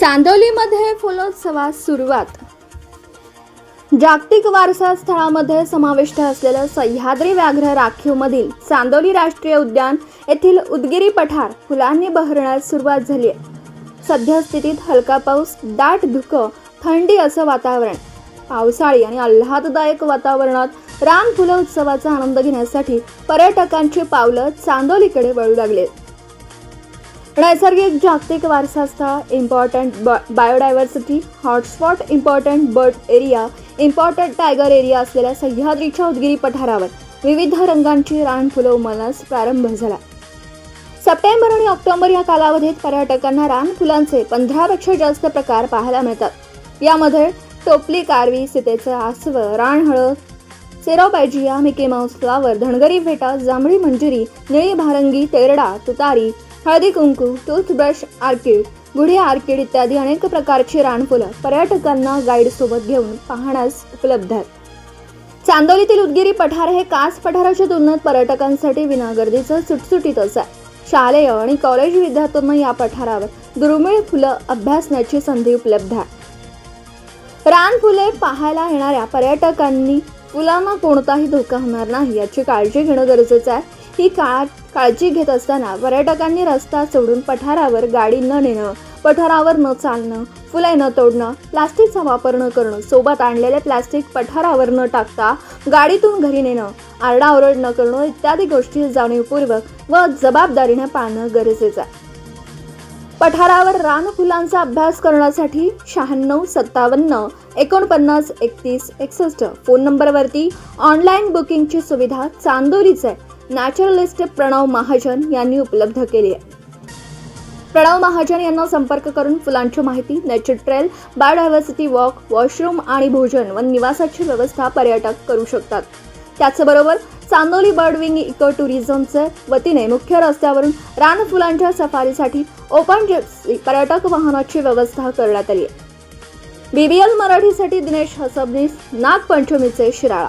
चांदोलीमध्ये फुलोत्सवास सुरुवात. जागतिक वारसा स्थळामध्ये समाविष्ट असलेलं सह्याद्री व्याघ्र राखीवमधील चांदोली राष्ट्रीय उद्यान येथील उदगिरी पठार फुलांनी बहरण्यास सुरुवात झाली आहे. सध्यास्थितीत हलका पाऊस दाट धुकं थंडी असं वातावरण. पावसाळी आणि आल्हाददायक वातावरणात रान फुलं उत्सवाचा आनंद घेण्यासाठी पर्यटकांची पावलं चांदोलीकडे वळू लागली आहेत. नैसर्गिक जागतिक वारसा स्थळ important biodiversity hotspot important bird area important tiger area असलेल्या सह्याद्रीच्या उदगिरी पठारावर विविध रंगांची रानफुलं उमलण्यास प्रारंभ झाला. सप्टेंबर आणि ऑक्टोबर या कालावधीत पर्यटकांना रानफुलांचे पंधरापेक्षा जास्त प्रकार पाहायला मिळतात. यामध्ये टोपली कारवी सीतेचं आसव रानहळ सेरोपायजिया मिकी माऊस फ्लावर धनगरी फेटा जांभळी मंजुरी निळी भारंगी तेरडा तुतारी हळदी कुंकू टूथब्रश आर्किड गुढी आर्किड इत्यादी अनेक प्रकारची रानफुलं पर्यटकांना गाईडसोबत घेऊन पाहण्यास उपलब्ध आहेत. चांदोलीतील उदगिरी पठार हे कास पठाराच्या तुलनेत पर्यटकांसाठी विनागर्दीचं सुटसुटीतच आहे. शालेय आणि कॉलेज विद्यार्थ्यांना या पठारावर दुर्मिळ फुलं अभ्यासण्याची संधी उपलब्ध आहे. रानफुले पाहायला येणाऱ्या पर्यटकांनी फुलांना कोणताही धोका होणार नाही याची काळजी घेणं गरजेचं आहे. ही काळ काळजी घेत असताना पर्यटकांनी रस्ता सोडून पठारावर गाडी न नेणं पठारावर न चालणं फुले न तोडणं प्लास्टिकचा वापर न करणं सोबत आणलेले प्लास्टिक पठारावर न टाकता गाडीतून घरी नेणं आरडाओरड न करणं इत्यादी गोष्टी जाणीवपूर्वक व जबाबदारीने पाळणं गरजेचं आहे. पठारावर रानफुलांचा अभ्यास करण्यासाठी शहाण्णव सत्तावन्न एकोणपन्नास एकतीस एकसष्ट फोन नंबरवरती ऑनलाईन बुकिंगची सुविधा चांदोरीच आहे. नॅचरलिस्ट प्रणव महाजन यांनी उपलब्ध केली आहे. प्रणव महाजन यांना संपर्क करून फुलांची माहिती nature trail biodiversity walk washroom आणि भोजन व निवासाची व्यवस्था पर्यटक करू शकतात. त्याचबरोबर चांदोली बर्ड विंग इको टुरिझमचे वतीने मुख्य रस्त्यावरून रानफुलांच्या सफारीसाठी ओपन जेप्सी पर्यटक वाहनाची व्यवस्था करण्यात आली आहे. बीबीएल मराठीसाठी दिनेश हसबनीस नागपंचमीचे शिराळा.